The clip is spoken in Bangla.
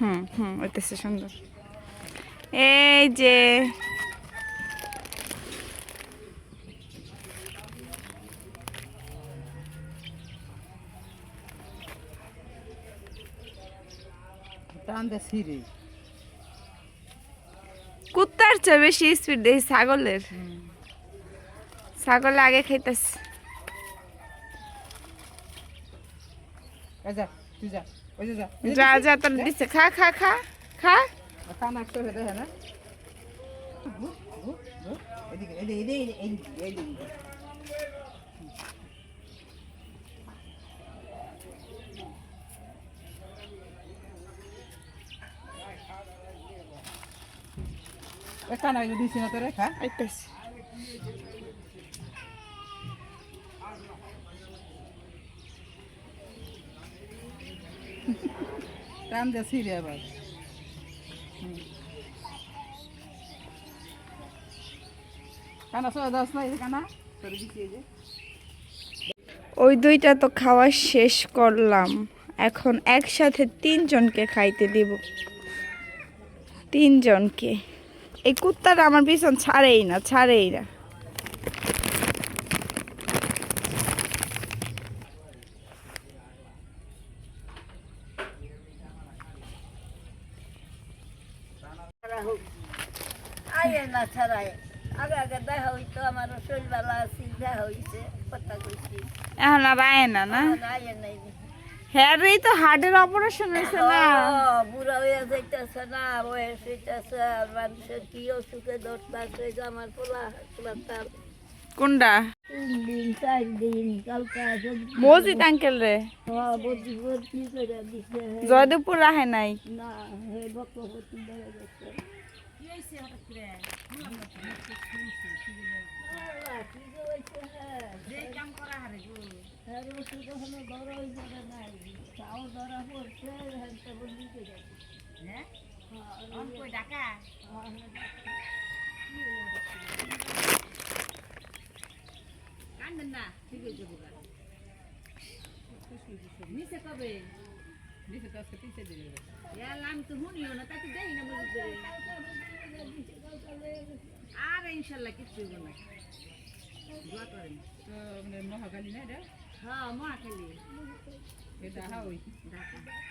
হুম হুম। ওইতেছে সুন্দর। এই যে। কুত্তার চেয়ে বেশি স্পিড দেখি ছাগলের। ছাগল আগে খাইতেছে। এই যা যা তোর দিছে খা খা খা খা। কানা দিছি না তোরে খা। আইতাছে। টান দে সিরে আবার। ওই দুইটা তো খাওয়া শেষ করলাম। এখন একসাথে তিনজনকে খাইতে দিব। তিনজনকে। এই কুত্তাটা আমার পিছন ছাড়েই না ছাড়েই না। না ছাড়াই আগে আগে দেখা হইতো দেখা হইছে এখন আর না না? আয়ে নাই হ্যাঁ তো হার্টের অপারেশন হয়েছে না। বুড়া হইয়া যাইতেছে না বয়স হইতেছে আর মানুষের কি অসুখে দশটাছে আমার পোলা তার কোনটা? দিন চার দিন কালকা মসজিদ আঙ্কেল রে? করে জয়দেবপুর রাহে নাই? না হে বকবতী দেখা যাচ্ছে হ্যাঁ। হ্যাঁ, হইছে না, নাই। তাও ধরা পড়ছে, হ্যাঁ, তো বন্দি করে দিছে। হ্যাঁ, তো মানে মহাকালী না এটা হ্যাঁ, মা খালি। এটা হা ওই ঢাকা।